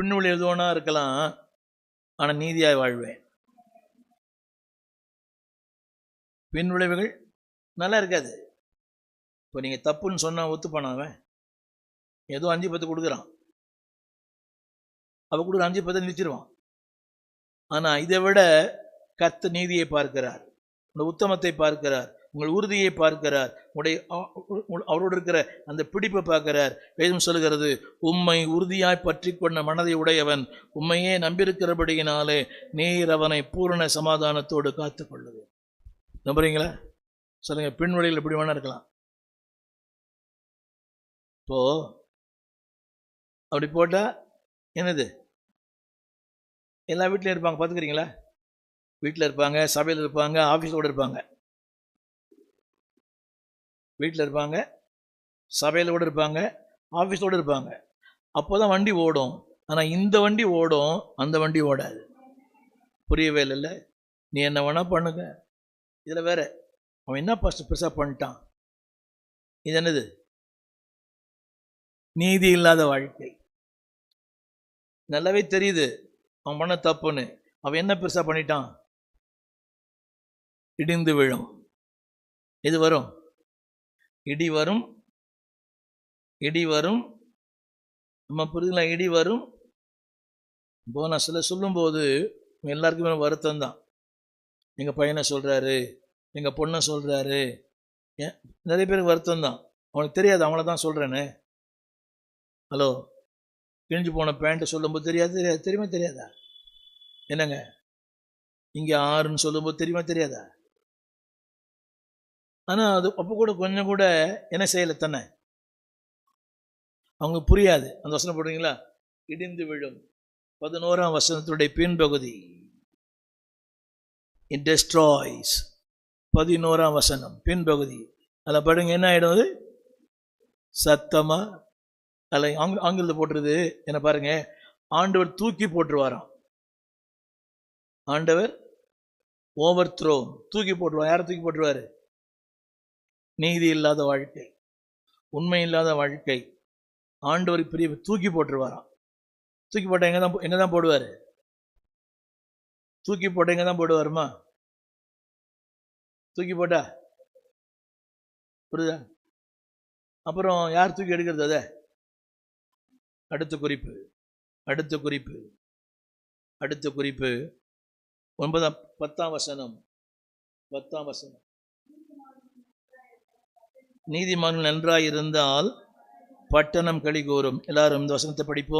பின்னுள் எதுவோனா இருக்கலாம். ஆனால் நீதியாய் வாழ்வேன். பின் விளைவுகள் நல்லா இருக்காது. இப்போ நீங்க தப்புன்னு சொன்னா ஒத்துப்பானா அவன்? ஏதோ அஞ்சு பத்து கொடுக்குறான். அவ கொடுக்குற அஞ்சு பத்து நிறுத்திடுவான் ஆனா இதை விட கத்து நீதியை பார்க்கிறார். உத்தமத்தை பார்க்கிறார். உங்கள் உறுதியை பார்க்கிறார். உடைய உ- அவரோடு இருக்கிற அந்த பிடிப்பை பார்க்கிறார். வேதம் சொல்கிறது உம்மை உறுதியாய் பற்றி கொண்ட மனதை உடையவன் உம்மையே நம்பியிருக்கிறபடியினாலே நீர் அவனை பூரண சமாதானத்தோடு காத்துக் கொள்ளுது நம்புறீங்களா? சொல்லுங்க பின் வழியில் எப்படி வேணா இருக்கலாம். இப்போ அப்படி போட்டா என்னது? எல்லா வீட்லயும் இருப்பாங்க பார்த்துக்கிறீங்களா? வீட்டில் இருப்பாங்க சபையில் இருப்பாங்க ஆஃபீஸோடு இருப்பாங்க. வீட்டில் இருப்பாங்க. சபையில் கூட இருப்பாங்க. ஆஃபீஸோடு இருப்பாங்க. அப்போ தான் வண்டி ஓடும். ஆனால் இந்த வண்டி ஓடும் அந்த வண்டி ஓடாது. புரியவே இல்லைல்ல? நீ என்ன வேணால் பண்ணுங்க. இதில் வேற அவன் என்ன ஃபஸ்ட்டு பெருசாக பண்ணிட்டான்? இது என்னது? நீதி இல்லாத வாழ்க்கை. நல்லாவே தெரியுது. அவன் பண்ண தப்புன்னு. அவன் என்ன பெருசாக பண்ணிட்டான்? இடிந்து விழும். இது வரும்? இடி வரும் இடி வரும். நம்ம புரியுதுங்களா? இடி வரும். இப்போ நான் சில சொல்லும்போது எல்லாருக்குமே வருத்தம் தான் எங்கள் பையனை சொல்கிறாரு எங்கள் பொண்ணை சொல்கிறாரு ஏன் நிறைய பேருக்கு வருத்தம் தான் அவனுக்கு தெரியாது அவங்கள தான் சொல்கிறேனே ஹலோ கிழிஞ்சு போன பேண்ட்டு சொல்லும்போது தெரியாது தெரியாது. தெரியுமா தெரியாதா? என்னங்க? இங்கே ஆறுன்னு சொல்லும்போது தெரியுமா தெரியாதா? ஆனால் அது அப்போ கூட கொஞ்சம் கூட என்ன செய்யலை தானே அவங்களுக்கு புரியாது. அந்த வசனம் போடுறீங்களா? இடிந்து விழும். பதினோராம் வசனத்துடைய பின்பகுதி. இட் டெஸ்ட்ராய்ஸ் பதினோராம் வசனம் பின்பகுதி. அதில் படுங்க என்ன ஆகிடும் அது? சத்தமாக அதில் ஆங்க ஆங்கிலத்தில் போட்டுருது. என்ன பாருங்க ஆண்டவர் தூக்கி போட்டுருவாராம். ஆண்டவர் ஓவர் த்ரோ தூக்கி போட்டுருவார். யாரை தூக்கி போட்டுருவாரு? நீதி இல்லாத வாழ்க்கை உண்மை இல்லாத வாழ்க்கை. ஆண்டவர் பெரிய தூக்கி போட்டுருவாராம். தூக்கி போட்டால் எங்கே தான் எங்கே தான் போடுவார்? தூக்கி போட்ட எங்கே தான் போடுவாருமா? தூக்கி போட்டா? புரியுதா? அப்புறம் யார் தூக்கி எடுக்கிறது அதை? அடுத்த குறிப்பு அடுத்த குறிப்பு அடுத்த குறிப்பு. ஒன்பதாம் பத்தாம் வசனம் பத்தாம் வசனம். நீதிமான்கள் நன்றாயிருந்தால் பட்டணம் கழிகூறும். எல்லாரும் இந்த வசனத்தை படிப்போம்.